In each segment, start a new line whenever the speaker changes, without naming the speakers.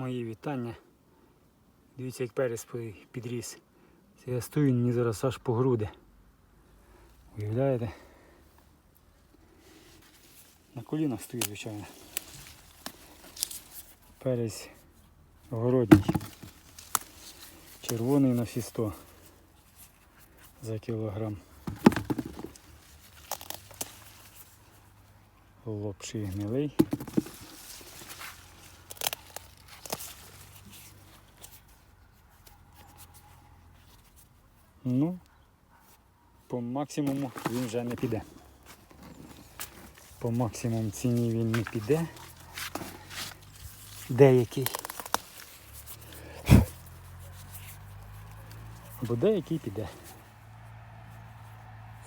Мої вітання. Дивіться, як перець підріс. Це я стою, мені зараз аж по груди. Уявляєте? На колінах стою, звичайно. Перець городній. Червоний на всі 100 за кілограм. Лопший гнилий. Ну, по максимуму він вже не піде. По максимум ціні він не піде. Деякий. Бо деякий піде.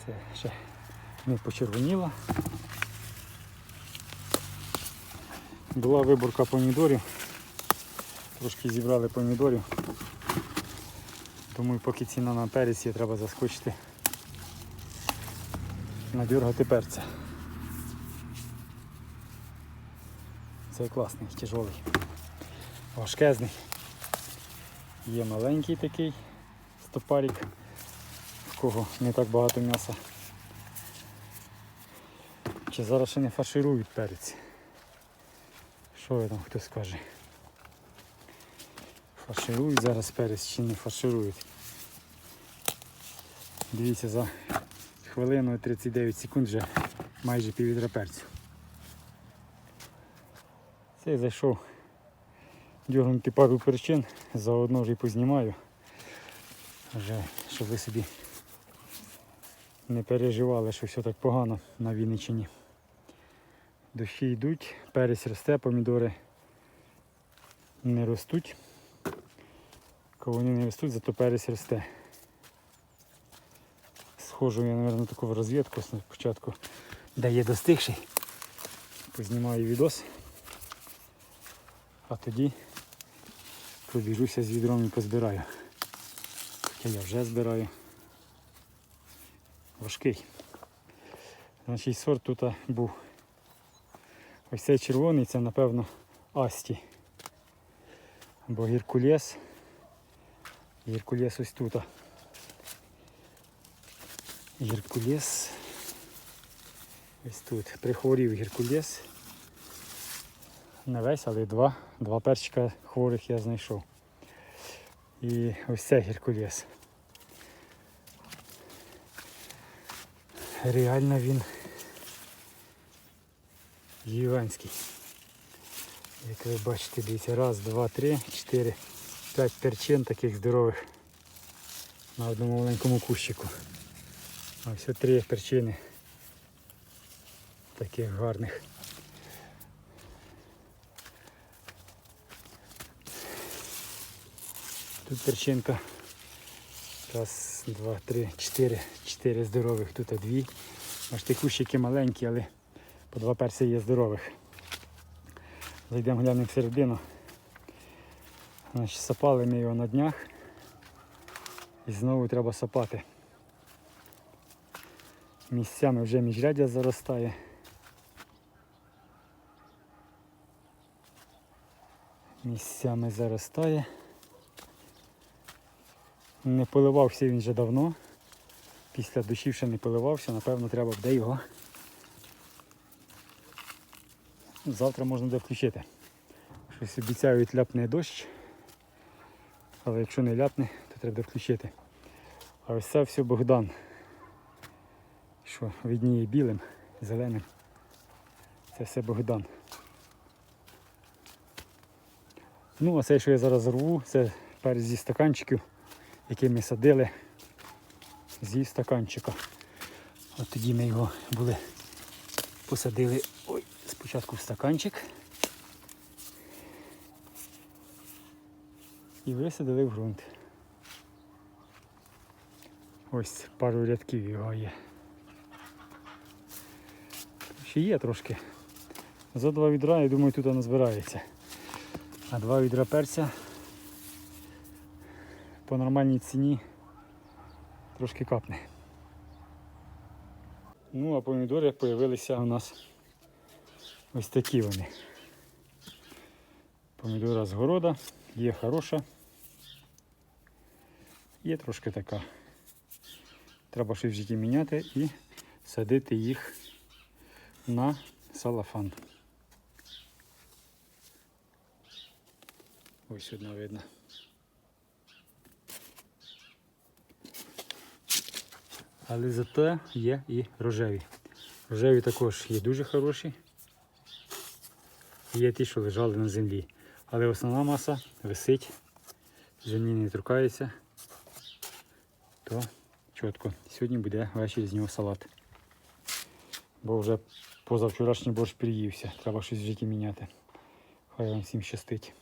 Це ще не почервоніло. Була виборка помідорів. Трошки зібрали помідорів. І поки ціна на перець є, треба заскочити. Надергати перця. Це класний, тяжелий. Важкезний. Є маленький такий стопарик, в кого не так багато м'яса. Чи зараз ще не фарширують перець? Що ви там хтось скаже? Фарширують зараз перець чи не фарширують. Дивіться, за хвилину і 39 секунд вже майже піввідра перцю. Це зайшов дьорнути пару перчин, заодно вже й познімаю. Вже, щоб ви собі не переживали, що все так погано на Вінниччині. Дощі йдуть, перець росте, помідори не ростуть. Коли вони не ростуть, зато перець росте. Схожу я, мабуть, таку в розвідку спочатку, де є достигший. Познімаю відос. А тоді пробіжуся з відром і позбираю. Хоча я вже збираю. Важкий. Значить сорт тут був. Ось цей червоний, це напевно Асті. Або гіркулес. Геркулес ось тут. Геркулес. Ось тут. Прихворів Геркулес. Не весь, але два. Два перчика хворих я знайшов. І ось це Геркулес. Реально він гігантський. Як ви бачите, дивіться, раз, два, три, чотири. 5 перчин таких здорових на одному маленькому кущику. Ось от три перчини таких гарних. Тут перчинка. Раз, два, три, чотири. Чотири здорових, тут дві. Бачите, кущики маленькі, але по два перси є здорових. Зайдемо глянемо всередину. Значить, сапали ми його на днях. І знову треба сапати. Місцями вже міжряддя заростає. Місцями заростає. Не поливався він вже давно. Після дощів ще не поливався, напевно, треба буде його. Завтра можна буде включити. Щось обіцяють ляпне дощ. Але якщо не ляпне, то треба включити. А ось це все Богдан. Що відніє білим, зеленим. Це все Богдан. Ну, а це, що я зараз рву, це перець зі стаканчиків, який ми садили зі стаканчика. От тоді ми його були посадили ой, спочатку в стаканчик. І висадили в ґрунт. Ось пару рядків його є. Ще є трошки. За два відра, я думаю, тут воно збирається. А два відра перця по нормальній ціні трошки капне. Ну а помідори з'явилися у нас ось такі вони. Помідора з города є хороша. Є трошки така. Треба щось в міняти і садити їх на салафан. Ось одна видно. Але зате є і рожеві. Рожеві також є дуже хороші. Є ті, що лежали на землі. Але основна маса висить, землі не трукається, То чітко. Сьогодні буде ввечері з нього салат. Бо вже позавчорашній борщ приївся. Треба щось в житті міняти. Хай вам всім щастить.